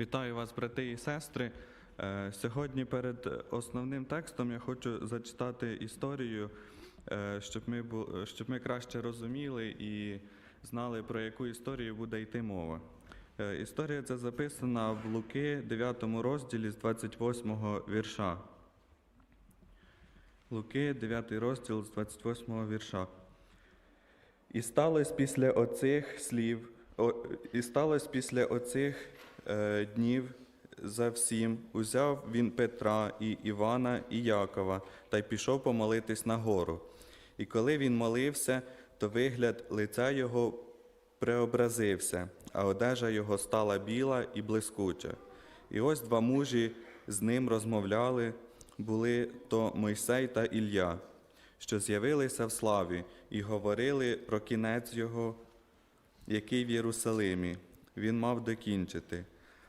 Вітаю вас, брати і сестри. Е, Сьогодні перед основним текстом я хочу зачитати історію, е, щоб ми, щоб ми краще розуміли і знали, про яку історію буде йти мова. Е, Історія ця записана в Луки, 9 розділі з 28 вірша. Луки, 9 розділ з 28 вірша. І сталося після оцих слів, і сталося після оцих днів за всім, узяв він Петра і Івана і Якова та й пішов помолитись на гору. І коли він молився, то вигляд лиця його преобразився, а одежа його стала біла і блискуча. І ось два мужі з ним розмовляли, були то Мойсей та Ілля, що з'явилися в славі, і говорили про кінець його, який в Єрусалимі він мав докінчити.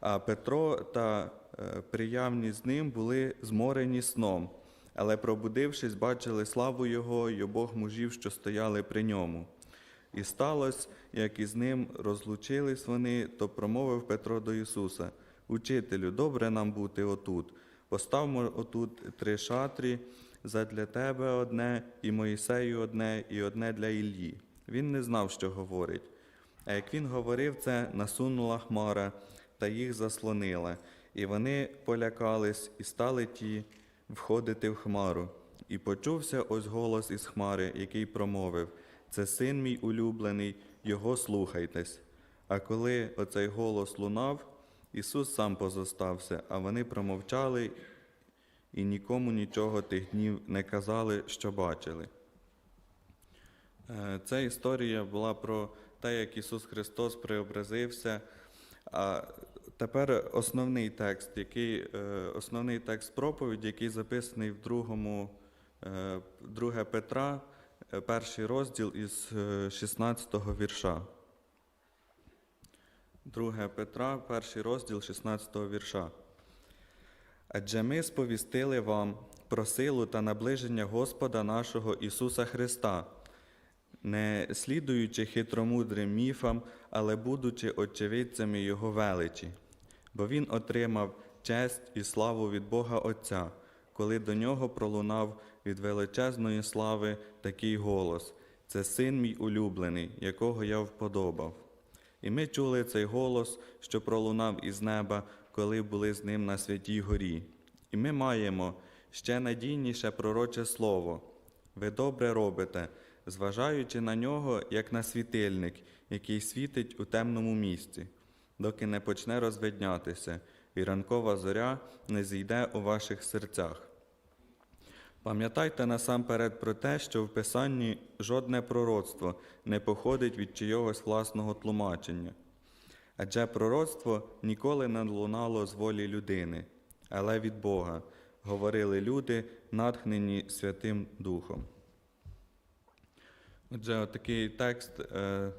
А Петро та е, приявні з ним були зморені сном, але, пробудившись, бачили славу Його й обох мужів, що стояли при ньому. І сталося, як із ним розлучились вони, то промовив Петро до Ісуса: Учителю, добре нам бути отут. Поставмо отут три шатрі, задля тебе одне, і Моїсею одне, і одне для Іллі. Він не знав, що говорить. А як він говорив це, насунула хмара та їх заслонила, і вони полякались і стали ті входити в хмару. І почувся ось голос із хмари, який промовив: Це син мій улюблений, його слухайтесь. А коли оцей голос лунав, Ісус сам позостався, а вони промовчали і нікому нічого тих днів не казали, що бачили. Е, Ця історія була про те, як Ісус Христос преобразився. А тепер основний текст, який, е, основний текст проповіді, який записаний в другому, е, 2 Петра, е, перший розділ із е, 16 вірша. 2 Петра, перший розділ 16 вірша. Адже ми сповістили вам про силу та наближення Господа нашого Ісуса Христа, не слідуючи хитромудрим міфам, але будучи очевидцями Його величі, бо Він отримав честь і славу від Бога Отця, коли до нього пролунав від величезної слави такий голос: Це син мій улюблений, якого я вподобав. І ми чули цей голос, що пролунав із неба, коли були з ним на святій горі. І ми маємо ще надійніше пророче слово. Ви добре робите, зважаючи на нього, як на світильник, який світить у темному місці, доки не почне розвиднятися, і ранкова зоря не зійде у ваших серцях. Пам'ятайте насамперед про те, що в Писанні жодне пророцтво не походить від чийогось власного тлумачення. Адже пророцтво ніколи не лунало з волі людини, але від Бога, говорили люди, натхнені Святим Духом. Отже, такий текст е,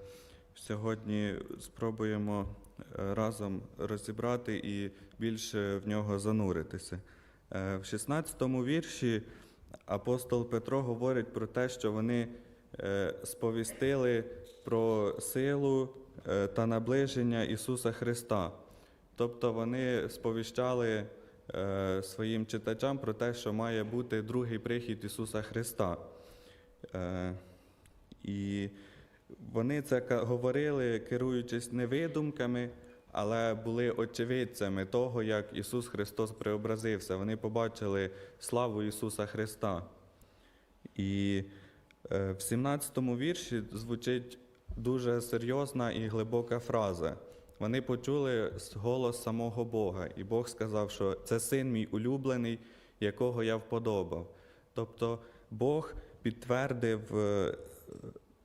сьогодні спробуємо е, разом розібрати і більше в нього зануритися. Е, в 16 вірші апостол Петро говорить про те, що вони сповістили про силу та наближення Ісуса Христа. Тобто вони сповіщали своїм читачам про те, що має бути другий прихід Ісуса Христа. І вони це говорили, керуючись не видумками, але були очевидцями того, як Ісус Христос преобразився. Вони побачили славу Ісуса Христа. І е, в 17 вірші звучить дуже серйозна і глибока фраза. Вони почули голос самого Бога, і Бог сказав, що це син мій улюблений, якого я вподобав. Тобто Бог підтвердив е,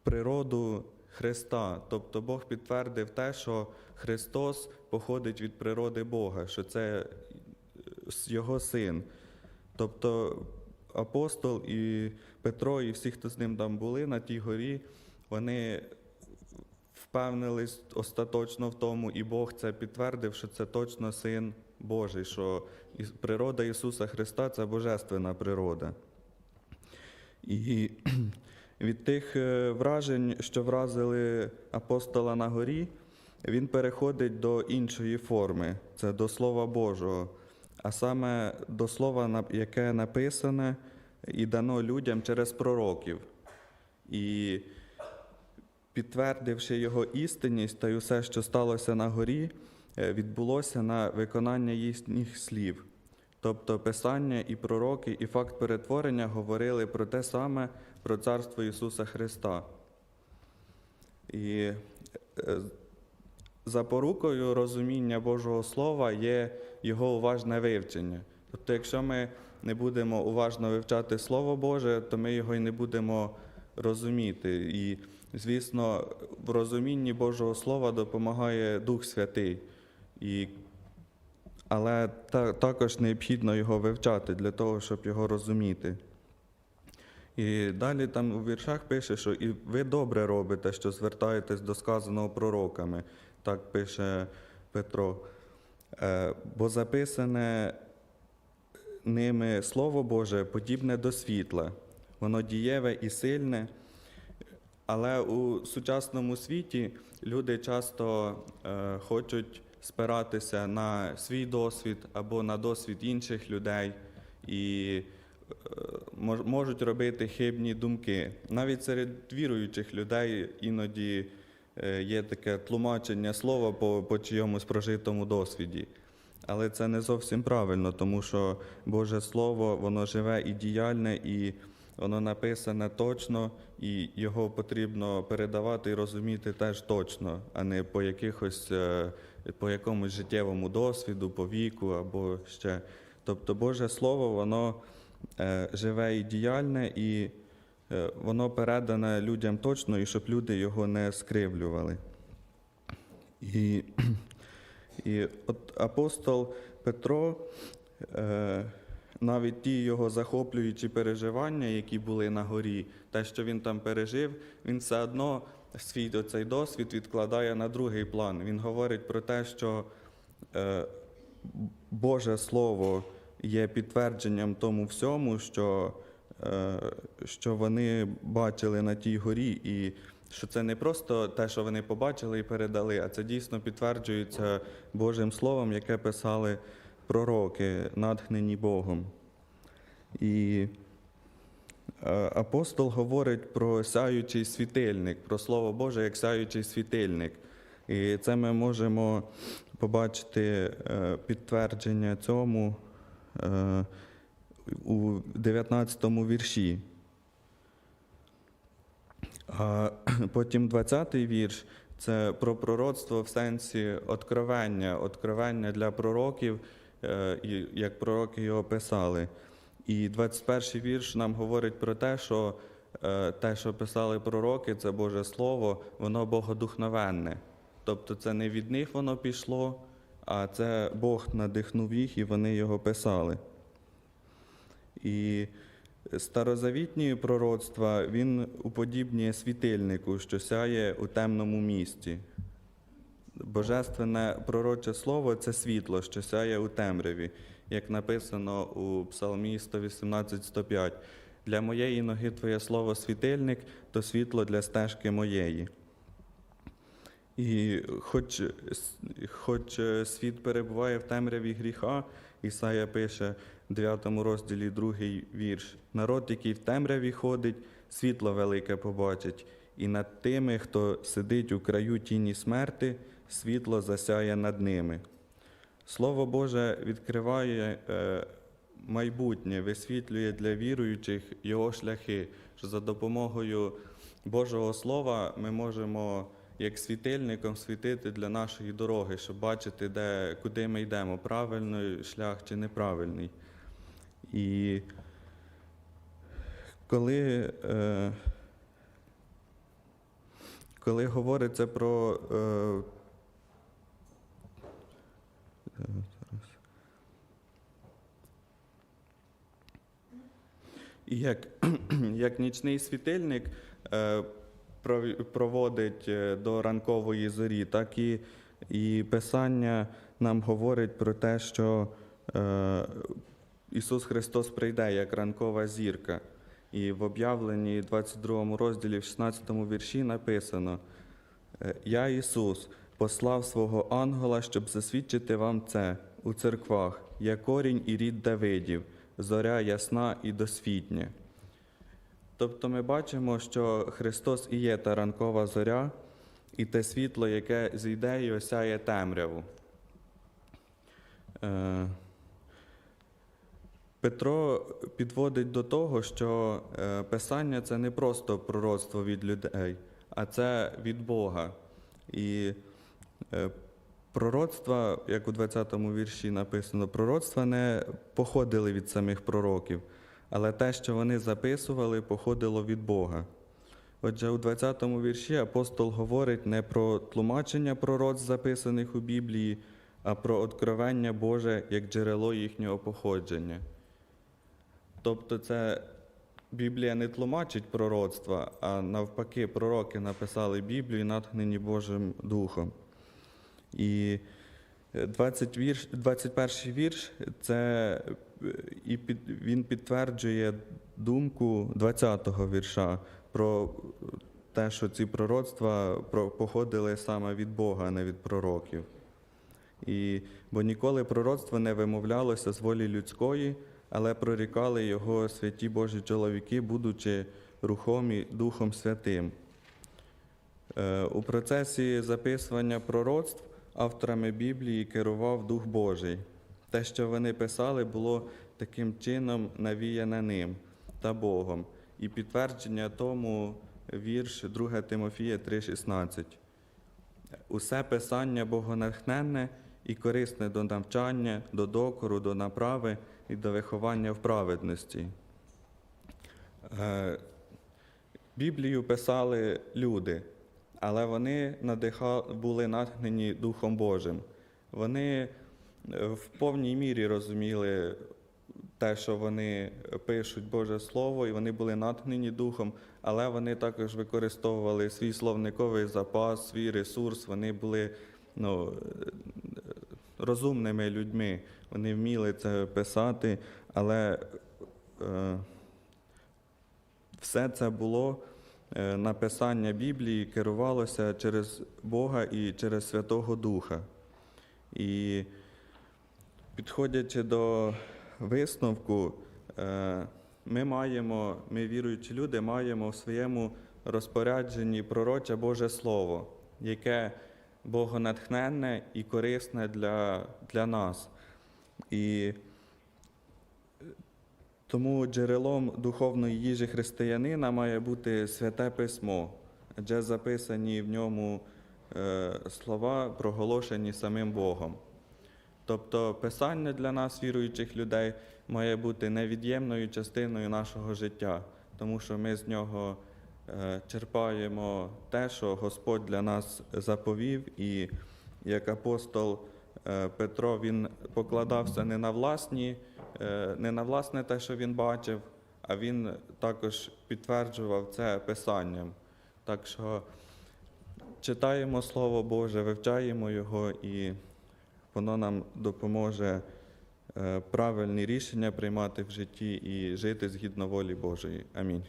природу Христа, тобто Бог підтвердив те, що Христос походить від природи Бога, що це е, Його син. Тобто апостол і Петро, і всі, хто з ним там були на тій горі, вони впевнились остаточно в тому, і Бог це підтвердив, що це точно син Божий, що природа Ісуса Христа це божественна природа. І від тих е, вражень, що вразили апостола на горі, він переходить до іншої форми, це до Слова Божого, а саме до слова, яке написане і дано людям через пророків. І підтвердивши його істинність та й усе, що сталося на горі, е, відбулося на виконання їхніх слів. Тобто Писання і пророки, і факт перетворення говорили про те саме, про царство Ісуса Христа. І е, запорукою розуміння Божого Слова є його уважне вивчення. Тобто, якщо ми не будемо уважно вивчати Слово Боже, то ми його і не будемо розуміти. І, звісно, в розумінні Божого Слова допомагає Дух Святий. І, але та, також необхідно його вивчати для того, щоб його розуміти. І далі там у віршах пише, що і ви добре робите, що звертаєтесь до сказаного пророками, так пише Петро. Е, Бо записане ними Слово Боже подібне до світла, воно дієве і сильне. Але у сучасному світі люди часто е, хочуть спиратися на свій досвід або на досвід інших людей і е, можуть робити хибні думки. Навіть серед віруючих людей іноді е, є таке тлумачення слова по, по чийомусь прожитому досвіді. Але це не зовсім правильно, тому що Боже Слово, воно живе і діяльне, і воно написане точно, і його потрібно передавати і розуміти теж точно, а не по якихось е, по якомусь життєвому досвіду, по віку або ще. Тобто Боже Слово, воно е, живе і діяльне, і е, воно передане людям точно, і щоб люди його не скривлювали. І, і от апостол Петро, е, навіть ті його захоплюючі переживання, які були на горі, те, що він там пережив, він все одно свій оцей досвід відкладає на другий план. Він говорить про те, що е, Боже Слово є підтвердженням тому всьому, що, е, що вони бачили на тій горі, і що це не просто те, що вони побачили і передали, а це дійсно підтверджується Божим Словом, яке писали пророки, натхнені Богом. І апостол говорить про сяючий світильник, про Слово Боже як сяючий світильник. І це ми можемо побачити е, підтвердження цьому е, у 19 вірші. А потім 20-й вірш це про пророцтво в сенсі откровення, откровення для пророків, е, як пророки його писали. І 21-й вірш нам говорить про те, що е, те, що писали пророки, це Боже Слово, воно богодухновенне. Тобто це не від них воно пішло, а це Бог надихнув їх і вони його писали. І старозавітні пророцтва він уподібнює світильнику, що сяє у темному місті. Божественне пророче слово це світло, що сяє у темряві, як написано у Псалмі 118-105. Для моєї ноги Твоє слово світильник, то світло для стежки моєї. І хоч, хоч світ перебуває в темряві гріха, Ісая пише в 9 розділі другий вірш: народ, який в темряві ходить, світло велике побачить, і над тими, хто сидить у краю тіні смерти, світло засяє над ними. Слово Боже відкриває е, майбутнє, висвітлює для віруючих його шляхи, що за допомогою Божого Слова ми можемо як світильником світити для нашої дороги, щоб бачити, де, куди ми йдемо, правильний шлях чи неправильний. І коли, е, коли говориться про е, І як, як нічний світильник е, проводить е, до ранкової зорі, так і, і Писання нам говорить про те, що е, Ісус Христос прийде як ранкова зірка. І в об'явленні 22 розділі, в 16 вірші написано: Я Ісус, послав свого ангела, щоб засвідчити вам це у церквах, є корінь і рід Давидів, зоря ясна і досвітня. Тобто ми бачимо, що Христос і є та ранкова зоря, і те світло, яке зійде і осяє темряву. Е, Петро підводить до того, що е, Писання це не просто пророцтво від людей, а це від Бога. І пророцтва, як у 20-му вірші написано, пророцтва не походили від самих пророків, але те, що вони записували, походило від Бога. Отже, у 20-му вірші апостол говорить не про тлумачення пророцтв, записаних у Біблії, а про откровення Боже як джерело їхнього походження. Тобто, це Біблія не тлумачить пророцтва, а навпаки, пророки написали Біблію, натхнені Божим Духом. І 20 вірш, 21 вірш це е, і під, він підтверджує думку 20-го вірша про те, що ці пророцтва походили саме від Бога, а не від пророків. І, бо ніколи пророцтво не вимовлялося з волі людської, але прорікали його святі Божі чоловіки, будучи рухомі Духом Святим. Е, У процесі записування пророцтв авторами Біблії керував Дух Божий. Те, що вони писали, було таким чином навіяне ним та Богом. І підтвердження тому вірш 2 Тимофія 3,16. Усе писання богонатхненне і корисне до навчання, до докору, до направи і до виховання в праведності. Е, Біблію писали люди, але вони надиха... були натхнені Духом Божим. Вони е, в повній мірі розуміли те, що вони пишуть Боже Слово, і вони були натхнені Духом, але вони також використовували свій словниковий запас, свій ресурс. Вони були ну, е, розумними людьми. Вони вміли це писати, але е, все це було написання Біблії керувалося через Бога і через Святого Духа. І підходячи до висновку, е, ми маємо, ми віруючі люди, маємо в своєму розпорядженні пророче Боже Слово, яке богонатхненне і корисне для, для нас. І тому джерелом духовної їжі християнина має бути святе письмо, адже записані в ньому е, слова, проголошені самим Богом. Тобто Писання для нас, віруючих людей, має бути невід'ємною частиною нашого життя, тому що ми з нього е, черпаємо те, що Господь для нас заповів, і як апостол Петро він покладався не на власні, е, не на власне те, що він бачив, а він також підтверджував це Писанням. Так що читаємо Слово Боже, вивчаємо його і воно нам допоможе е, правильні рішення приймати в житті і жити згідно волі Божої. Амінь.